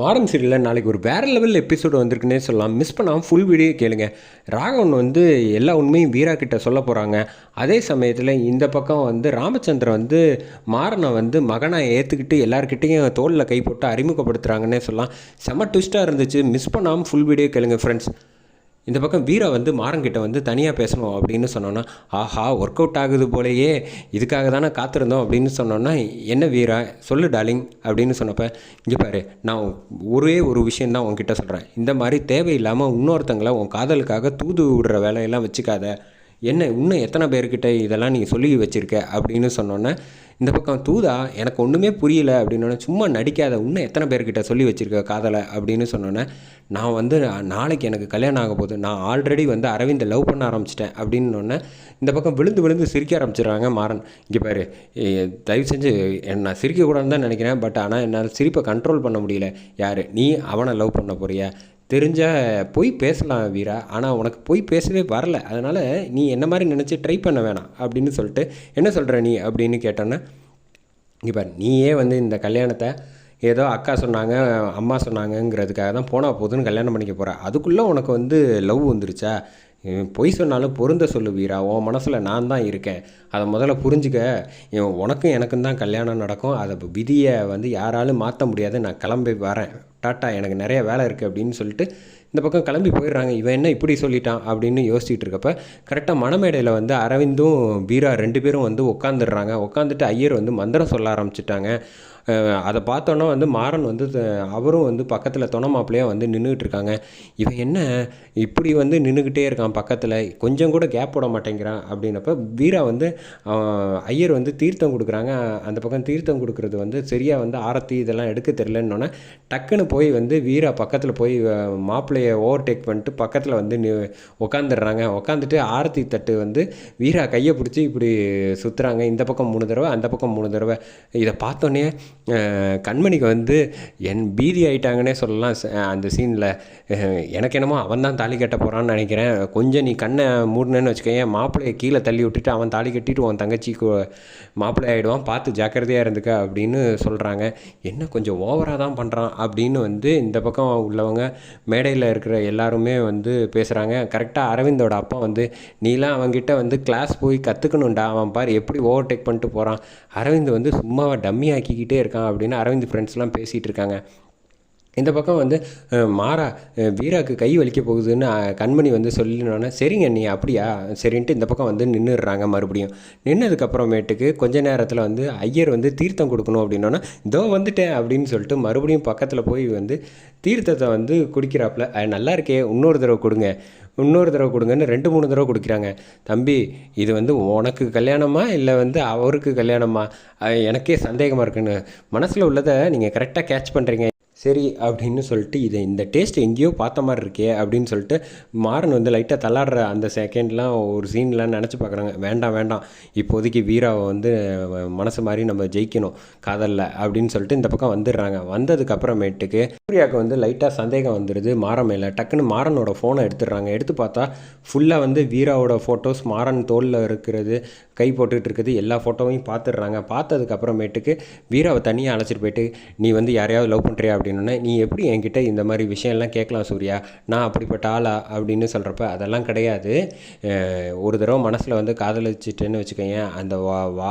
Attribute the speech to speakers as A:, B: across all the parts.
A: மாறன் சீரியலில் நாளைக்கு ஒரு வேறு லெவல் எபிசோடு வந்திருக்குன்னே சொல்லலாம். மிஸ் பண்ணாமல் ஃபுல் வீடியோ கேளுங்க. ராகவன் வந்து எல்லா உண்மையும் வீரா கிட்ட சொல்ல போகிறாங்க அதே சமயத்தில் இந்த பக்கம் வந்து ராமச்சந்திரன் வந்து மாறனை வந்து மகனாக ஏற்றுக்கிட்டு எல்லாருக்கிட்டேயும் தோளில் கை போட்டு அறிமுகப்படுத்துகிறாங்கன்னே சொல்லலாம். செம்ம ட்விஸ்ட்டாக இருந்துச்சு. மிஸ் பண்ணாமல் ஃபுல் வீடியோ கேளுங்க ஃப்ரெண்ட்ஸ் இந்த பக்கம் வீரா வந்து மாறங்கிட்ட வந்து தனியாக பேசணும் அப்படின்னு சொன்னோன்னா ஆஹா ஒர்க் அவுட் ஆகுது போலயே. இதுக்காக தானே காத்திருந்தோம். அப்படின்னு சொன்னோன்னா என்ன வீரா? சொல்லு டார்லிங் அப்படின்னு சொன்னப்ப இங்கே பாரு நான் ஒரே ஒரு விஷயந்தான் உங்ககிட்ட சொல்கிறேன் இந்த மாதிரி தேவையில்லாமல் இன்னொருத்தங்களை உன் காதலுக்காக தூது விடுற வேலையெல்லாம் வச்சுக்காத. என்ன இன்னும் எத்தனை பேர்கிட்ட இதெல்லாம் நீ சொல்லி வச்சுருக்க? அப்படின்னு சொன்னோன்னே இந்த பக்கம் தூதா எனக்கு ஒன்றுமே புரியல அப்படின்னோடனே சும்மா நடிக்காத இன்னும் எத்தனை பேர்கிட்ட சொல்லி வச்சுருக்க காதலை? அப்படின்னு சொன்னோன்னே நான் வந்து நாளைக்கு எனக்கு கல்யாணம் ஆக போகுது. நான் ஆல்ரெடி வந்து அரவிந்தை லவ் பண்ண ஆரம்பிச்சிட்டேன். அப்படின்னோடனே இந்த பக்கம் விழுந்து விழுந்து சிரிக்க ஆரம்பிச்சிடுறாங்க மாறன். இங்கே பாரு தயவு செஞ்சு நான் சிரிக்கக்கூடாதுன்னு தான் நினைக்கிறேன். பட் ஆனால் என்னால் சிரிப்பை கண்ட்ரோல் பண்ண முடியல. யார் நீ அவனை லவ் பண்ண போறியா? தெரிஞ்ச போய் பேசலாம் வீரா. ஆனால் உனக்கு போய் பேசவே வரல. அதனால் நீ என்ன மாதிரி நினச்சி ட்ரை பண்ண வேணாம் அப்படின்னு சொல்லிட்டு என்ன சொல்கிற நீ அப்படின்னு கேட்டோன்னே இங்கே பாரு நீயே வந்து இந்த கல்யாணத்தை ஏதோ அக்கா சொன்னாங்க அம்மா சொன்னாங்கங்கிறதுக்காக தான் போனால் போதுன்னு கல்யாணம் பண்ணிக்க போகிற அதுக்குள்ளே உனக்கு வந்து லவ் வந்துருச்சா? பொய் சொன்னாலும் பொருந்த சொல்லு வீரா. உன் மனசில் நான் தான் இருக்கேன். அதை முதல்ல புரிஞ்சுக்க. உனக்கும் எனக்கும் தான் கல்யாணம் நடக்கும். அதை விதியை வந்து யாராலும் மாற்ற முடியாது. நான் கிளம்பி வரேன். டாட்டா எனக்கு நிறைய வேலை இருக்குது அப்படின்னு சொல்லிட்டு இந்த பக்கம் கிளம்பி போயிடுறாங்க. இவன் என்ன இப்படி சொல்லிட்டான் அப்படின்னு யோசிச்சுட்டு இருக்கப்ப கரெக்டாக மணமேடையில் வந்து அரவிந்தும் வீரா ரெண்டு பேரும் வந்து உட்காந்துடுறாங்க உட்காந்துட்டு ஐயர் வந்து மந்திரம் சொல்ல ஆரம்பிச்சிட்டாங்க. அதை பார்த்தோன்னா வந்து மாறன் வந்து அவரும் வந்து பக்கத்தில் துணை மாப்பிள்ளையாக வந்து நின்றுட்டு இருக்காங்க இவன் என்ன இப்படி வந்து நின்றுக்கிட்டே இருக்கான் பக்கத்தில்? கொஞ்சம் கூட கேப் போட மாட்டேங்கிறான் அப்படின்னப்ப வீரா வந்து ஐயர் வந்து தீர்த்தம் கொடுக்குறாங்க. அந்த பக்கம் தீர்த்தம் கொடுக்குறது வந்து சரியாக வந்து ஆரத்தி இதெல்லாம் எடுக்க தெரிலன்னொன்னே டக்குன்னு போய் வந்து வீரா பக்கத்தில் போய் மாப்பிள்ளையை ஓவர்டேக் பண்ணிட்டு பக்கத்தில் வந்து நி உட்காந்துட்டு ஆரத்தி தட்டு வந்து வீரா கையை பிடிச்சி இப்படி சுற்றுறாங்க இந்த பக்கம் மூணு தடவை அந்த பக்கம் மூணு தடவை. இதை பார்த்தோன்னே கண்மணிக்கு வந்து என் பீதி ஆயிட்டாங்கன்னே சொல்லலாம் ச- அந்த சீனில். எனக்கு என்னமோ அவன் தான் தாலி கட்ட போகிறான்னு நினைக்கிறேன். கொஞ்சம் நீ கண்ணை மூடினேன்னு வச்சுக்கோயேன். மாப்பிள்ளையை கீழே தள்ளி விட்டுட்டு அவன் தாலி கட்டிட்டு உன் தங்கச்சிக்கு மாப்பிள்ளை ஆகிடுவான் பார்த்து ஜாக்கிரதையாக இருந்துக்க அப்படின்னு சொல்கிறாங்க என்ன கொஞ்சம் ஓவராக தான் பண்ணுறான் அப்படின்னு வந்து இந்த பக்கம் உள்ளவங்க மேடையில் இருக்கிற எல்லாருமே வந்து பேசுகிறாங்க கரெக்டாக அரவிந்தோட அப்பா வந்து நீலாம் அவங்ககிட்ட வந்து கிளாஸ் போய் கற்றுக்கணும்டா அவன் பார் எப்படி ஓவர்டேக் பண்ணிட்டு போகிறான் அரவிந்த் வந்து சும்மாவை டம்மி ஆக்கிக்கிட்டே இருக்கான் அப்படின்னு அரவிந்த் ஃப்ரெண்ட்ஸ்லாம் பேசிகிட்டு இருக்காங்க. இந்த பக்கம் வந்து மாறா வீராக்கு கை வலிக்க போகுதுன்னு கண்மணி வந்து சொல்லினோன்னே சரிங்க நீ அப்படியா? சரின்ட்டு இந்த பக்கம் வந்து நின்றுடுறாங்க மறுபடியும். நின்னதுக்கப்புறமேட்டுக்கு கொஞ்ச நேரத்தில் வந்து ஐயர் வந்து தீர்த்தம் கொடுக்கணும் அப்படின்னோன்னா இதோ வந்துட்டேன் அப்படின்னு சொல்லிட்டு மறுபடியும் பக்கத்தில் போய் வந்து தீர்த்தத்தை வந்து குடிக்கிறாப்புல. நல்லா இருக்கே இன்னொரு தடவை கொடுங்க. இன்னொரு தடவை கொடுங்கன்னு ரெண்டு மூணு தடவை கொடுக்குறாங்க. தம்பி இது வந்து உனக்கு கல்யாணமா? இல்லை வந்து அவருக்கு கல்யாணமா? எனக்கே சந்தேகமாக இருக்குன்னு. மனசில் உள்ளதை நீங்கள் கரெக்டாக கேட்ச் பண்ணுறீங்க சரி அப்படின்னு சொல்லிட்டு இதை இந்த டேஸ்ட் எங்கேயோ பார்த்த மாதிரி இருக்கே அப்படின்னு சொல்லிட்டு மாறன் வந்து லைட்டாக தள்ளாடுற அந்த செகண்ட்லாம் ஒரு சீன்லாம் நினச்சி பார்க்குறாங்க. வேண்டாம் வேண்டாம். இப்போதைக்கு வீராவை வந்து மனசு மாதிரி நம்ம ஜெயிக்கணும் காதலில் அப்படின்னு சொல்லிட்டு இந்த பக்கம் வந்துடுறாங்க. வந்ததுக்கப்புறமேட்டுக்கு சூர்யாவுக்கு வந்து லைட்டாக சந்தேகம் வந்துடுது மாறன் மேலே டக்குன்னு மாறனோட ஃபோனை எடுத்துடுறாங்க. எடுத்து பார்த்தா ஃபுல்லாக வந்து வீராவோட ஃபோட்டோஸ் மாறன் தோளில் இருக்கிறது. கை போட்டுக்கிட்டு இருக்குது. எல்லா ஃபோட்டோவையும் பார்த்துடுறாங்க. பார்த்ததுக்கப்புறமேட்டுக்கு வீரவை வீராவை தனியாக அழைச்சிட்டு போயிட்டு நீ வந்து யாரையாவது லவ் பண்ணுறியா அப்படின்னா நீ எப்படி என்கிட்ட இந்த மாதிரி விஷயம்லாம் கேட்கலாம் சூர்யா? நான் அப்படிப்பட்ட ஆளா? அப்படின்னு சொல்கிறப்ப அதெல்லாம் கிடையாது. ஒரு தடவை மனசில் வந்து காதலிச்சிட்டேன்னு வச்சுக்கோங்க அந்த வா வா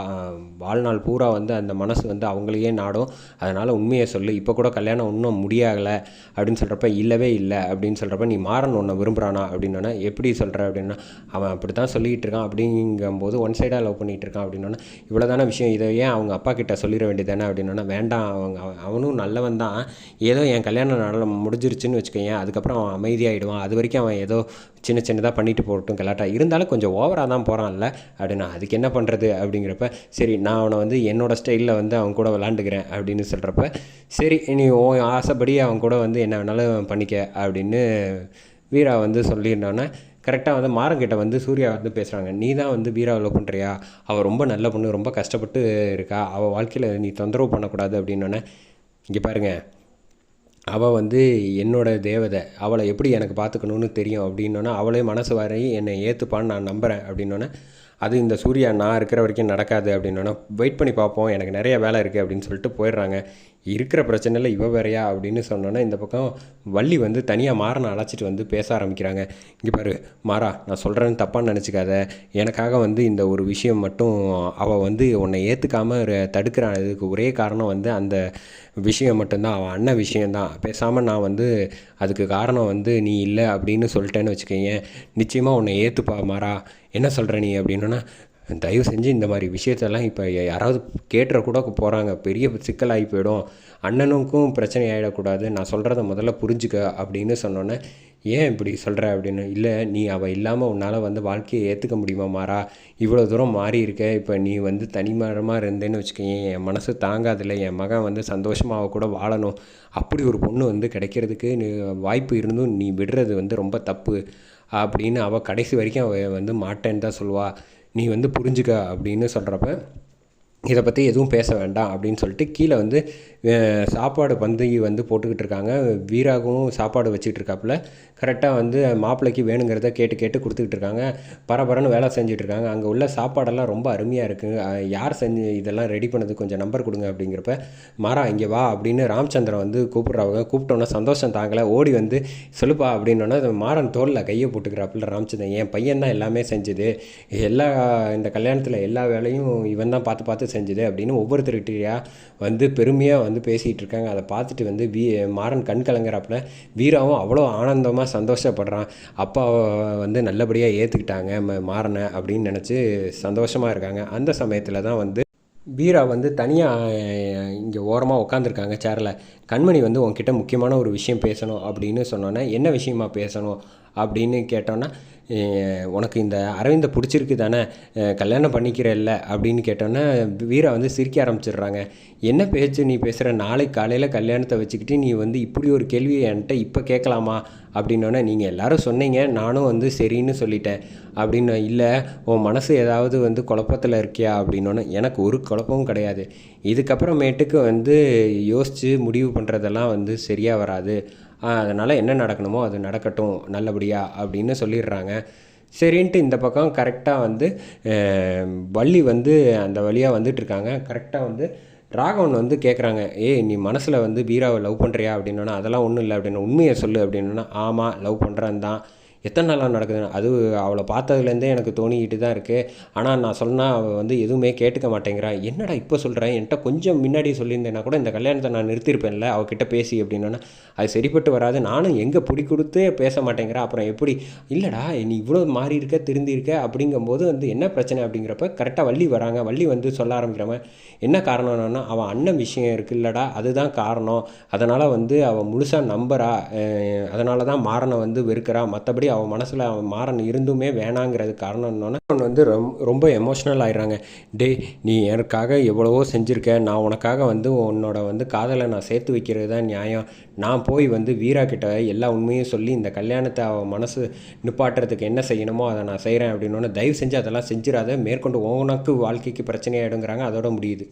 A: வாழ்நாள் பூரா வந்து அந்த மனசு வந்து அவங்களையே நாடும். அதனால் உண்மையை சொல்லு. இப்போ கூட கல்யாணம் இன்னும் முடியாகலை. அப்படின்னு சொல்கிறப்ப இல்லவே இல்லை. அப்படின்னு சொல்கிறப்ப நீ மாறன் உன்னை விரும்புகிறானா அப்படின்னா எப்படி சொல்கிற அப்படின்னா அவன் அப்படி தான் சொல்லிகிட்டு இருக்கான். அப்படிங்கும்போது ஒன் சைடாக லவ் பண்ணிகிட்டு இருக்கான் அப்படின்னோடனே இவ்வளோ தானே விஷயம் இதை ஏன் அவங்க அப்பா கிட்ட சொல்லிட வேண்டியதானே அப்படின்னோடனே வேண்டாம் அவங்க அவனும் நல்லவன் தான். ஏதோ என் கல்யாணம் நட முடிஞ்சிருச்சுன்னு வச்சுக்கோங்க அதுக்கப்புறம் அவன் அமைதியாகிடுவான் அது வரைக்கும் அவன் ஏதோ சின்ன சின்னதாக பண்ணிட்டு போகட்டும் கலாட்டா. இருந்தாலும் கொஞ்சம் ஓவராக தான் போகிறான்ல அப்படின்னா அதுக்கு என்ன பண்ணுறது அப்படிங்கிறப்ப சரி நான் அவனை வந்து என்னோட ஸ்டைலில் வந்து அவன் கூட விளாண்டுக்கிறேன் அப்படின்னு சொல்கிறப்ப சரி நீ ஓ ஆசைப்படி அவன் கூட வந்து என்ன வேணாலும் பண்ணிக்க அப்படின்னு வீரா வந்து சொல்லியிருந்தோன்னே கரெக்டாக வந்து மாறங்கிட்ட வந்து சூர்யா வந்து பேசுகிறாங்க நீ தான் வந்து பீராவை லவ் பண்ணுறியா அவள் ரொம்ப நல்ல பொண்ணு ரொம்ப கஷ்டப்பட்டு இருக்கா. அவள் வாழ்க்கையில் நீ தொந்தரவு பண்ணக்கூடாது அப்படின்னோடனே இங்கே பாருங்க. அவள் வந்து என்னோட தேவதை. அவளை எப்படி எனக்கு பார்த்துக்கணும்னு தெரியும் அப்படின்னோன்னா அவளே மனசு வரை என்னை ஏற்றுப்பான்னு நான் நம்புகிறேன் அப்படின்னோன்னே அது இந்த சூர்யா நான் இருக்கிற வரைக்கும் நடக்காது அப்படின்னோன்னா வெயிட் பண்ணி பார்ப்போம் எனக்கு நிறைய வேலை இருக்குது அப்படின்னு சொல்லிட்டு போயிடுறாங்க. இருக்கிற பிரச்சனையில் இவ வேறையா அப்படின்னு சொன்னோன்னா இந்த பக்கம் வள்ளி வந்து தனியாக மாறனை அழைச்சிட்டு வந்து பேச ஆரம்பிக்கிறாங்க. இங்கே பாரு மாறா நான் சொல்கிறேன்னு தப்பாக நினச்சிக்காத. எனக்காக வந்து இந்த ஒரு விஷயம் மட்டும் அவள் வந்து உன்னை ஏற்றுக்காமல் தடுக்கிறான். இதுக்கு ஒரே காரணம் வந்து அந்த விஷயம் மட்டும்தான். அவன் அண்ணன் விஷயந்தான் பேசாமல் நான் வந்து அதுக்கு காரணம் வந்து நீ இல்லை அப்படின்னு சொல்லிட்டேன்னு வச்சுக்கோங்க நிச்சயமாக உன்னை ஏற்றுப்பா மாறா. என்ன சொல்கிற நீ அப்படின்னா தயவு செஞ்சு இந்த மாதிரி விஷயத்தெல்லாம் இப்போ யாராவது கேட்டுற கூட போகிறாங்க பெரிய சிக்கலாகி போயிடும். அண்ணனுக்கும் பிரச்சனை ஆகிடக்கூடாது நான் சொல்கிறத முதல்ல புரிஞ்சுக்க அப்படின்னு சொன்னோன்னே ஏன் இப்படி சொல்கிற அப்படின்னு. இல்லை நீ அவள் இல்லாமல் உன்னால் வந்து வாழ்க்கையை ஏற்றுக்க முடியுமா மாறா? இவ்வளோ தூரம் மாறி இருக்க. இப்போ நீ வந்து தனிமரமாக இருந்தேன்னு வச்சுக்கேன் என் மனசு தாங்காதில்ல. என் மகன் வந்து சந்தோஷமாக அவள் கூட வாழணும். அப்படி ஒரு பொண்ணு வந்து கிடைக்கிறதுக்கு நீ வாய்ப்பு இருந்தும் நீ விடுறது வந்து ரொம்ப தப்பு. அப்படின்னு அவள் கடைசி வரைக்கும் அவள் வந்து மாட்டேன்னு தான் சொல்லுவாள் நீ வந்து புரிஞ்சுக்க அப்படின்னு சொல்கிறப்ப இதை பற்றி எதுவும் பேச வேண்டாம் அப்படின்னு சொல்லிட்டு கீழே வந்து சாப்பாடு பந்தி வந்து போட்டுக்கிட்டு இருக்காங்க. வீராகவும் சாப்பாடு வச்சுக்கிட்டு இருக்காப்புல. கரெக்டாக வந்து மாப்பிள்ளைக்கு வேணுங்கிறத கேட்டு கேட்டு கொடுத்துக்கிட்டு இருக்காங்க. பரபரன்னு வேலை செஞ்சுட்டு இருக்காங்க. அங்கே உள்ள சாப்பாடெல்லாம் ரொம்ப அருமையாக இருக்குது யார் செஞ்சு இதெல்லாம் ரெடி பண்ணது கொஞ்சம் நம்பர் கொடுங்க அப்படிங்கிறப்ப மாறா இங்கே வா அப்படின்னு ராமச்சந்திரன் வந்து கூப்பிட்றவங்க கூப்பிட்டோன்னா சந்தோஷம் தாங்கலை. ஓடி வந்து சொல்லுப்பா அப்படின்னோன்னா மாறன் தோளில் கையை போட்டுக்கிறாப்புல ராமச்சந்திரன் என் பையன் தான் எல்லாமே செஞ்சுது. எல்லா இந்த கல்யாணத்தில் எல்லா வேலையும் இவன் தான் பார்த்து பார்த்து செஞ்சுது அப்படின்னு ஒவ்வொருத்தருக்கிட்டையாக வந்து பெருமையாக வந்து பேசிகிட்டு இருக்காங்க அதை பார்த்துட்டு வந்து வீ மாறன் கண் கலங்குறப்பல வீராவும் அவ்வளோ ஆனந்தமாக சந்தோஷப்படுறான். அப்பா வந்து நல்லபடியாக ஏற்றுக்கிட்டாங்க மாறனை அப்படின்னு நினச்சி சந்தோஷமாக இருக்காங்க. அந்த சமயத்தில் தான் வந்து வீரா வந்து தனியாக இங்கே ஓரமாக உட்காந்துருக்காங்க சேரில் கண்மணி வந்து உங்ககிட்ட முக்கியமான ஒரு விஷயம் பேசணும் அப்படின்னு சொன்னோன்னே என்ன விஷயமா பேசணும்? அப்படின்னு கேட்டோன்னா உனக்கு இந்த அரவிந்தை பிடிச்சிருக்கு தானே கல்யாணம் பண்ணிக்கிறல்ல அப்படின்னு கேட்டோன்னே வீரா வந்து சிரிக்க ஆரம்பிச்சிடுறாங்க. என்ன பேச்சு நீ பேசுகிற நாளைக்கு காலையில் கல்யாணத்தை வச்சுக்கிட்டு நீ வந்து இப்படி ஒரு கேள்வியை என்கிட்ட இப்போ கேட்கலாமா? அப்படின்னோடனே நீங்கள் எல்லோரும் சொன்னீங்க நானும் வந்து சரின்னு சொல்லிட்டேன். அப்படின்னு இல்லை உன் மனசு ஏதாவது வந்து குழப்பத்தில் இருக்கியா? அப்படின்னோடனே எனக்கு ஒரு குழப்பமும் கிடையாது. இதுக்கப்புறமேட்டுக்கு வந்து யோசித்து முடிவு பண்ணுறதெல்லாம் வந்து சரியாக வராது. அதனால் என்ன நடக்கணுமோ அது நடக்கட்டும் நல்லபடியாக அப்படின்னு சொல்லிடுறாங்க. சரின்ட்டு இந்த பக்கம் கரெக்டாக வந்து வள்ளி வந்து அந்த வழியாக வந்துட்டுருக்காங்க கரெக்டாக வந்து ராகவன் வந்து கேட்குறாங்க ஏய் நீ மனசில் வந்து பீராவை லவ் பண்ணுறியா அப்படின்னா அதெல்லாம் ஒன்றும் இல்லை. அப்படின்னு உண்மையை சொல்லு. அப்படின்னா ஆமாம் லவ் பண்ணுறேன் தான் எத்தனை நாளாக நடக்குது அது அவளை பார்த்ததுலேருந்தே எனக்கு தோணிக்கிட்டு தான் இருக்குது ஆனால் நான் சொன்னால் அவள் வந்து எதுவுமே கேட்டுக்க மாட்டேங்கிறா. என்னடா இப்போ சொல்கிறேன் என்கிட்ட கொஞ்சம் முன்னாடி சொல்லியிருந்தேன்னா கூட இந்த கல்யாணத்தை நான் நிறுத்திருப்பேன்ல அவகிட்ட பேசி அப்படின்னா அது சரிப்பட்டு வராது. நானும் எங்கே பிடி கொடுத்து பேச மாட்டேங்கிறா. அப்புறம் எப்படி? இல்லைடா நீ இவ்வளோ மாறி இருக்க திருந்தி இருக்க அப்படிங்கும்போது வந்து என்ன பிரச்சனை அப்படிங்கிறப்ப கரெக்டாக வள்ளி வராங்க. வள்ளி வந்து சொல்ல ஆரம்பிக்கிறவன் என்ன காரணம்னா அவன் அண்ணன் விஷயம் இருக்குல்லடா அதுதான் காரணம். அதனால் வந்து அவள் முழுசாக நம்புறா. அதனால தான் மாறனை வந்து வெறுக்கிறா. மற்றபடி அவன் மனசில் அவன் மாறன் இருந்துமே வேணாங்கிறது காரணம் என்னன்னா அவன் வந்து ரொம் ரொம்ப எமோஷ்னல் ஆயிடுறாங்க. டே நீ எனக்காக எவ்வளவோ செஞ்சுருக்க. நான் உனக்காக வந்து உன்னோட வந்து காதலை நான் சேர்த்து வைக்கிறது தான் நியாயம். நான் போய் வந்து வீரா கிட்ட எல்லா உண்மையும் சொல்லி இந்த கல்யாணத்தை அவன் மனசு நிப்பாட்டுறதுக்கு என்ன செய்யணுமோ அதை நான் செய்கிறேன் அப்படின்னு தயவு செஞ்சு அதெல்லாம் செஞ்சிடாத மேற்கொண்டு உனக்கு வாழ்க்கைக்கு பிரச்சனையாயிடுங்கிறாங்க. அதோட முடியுது.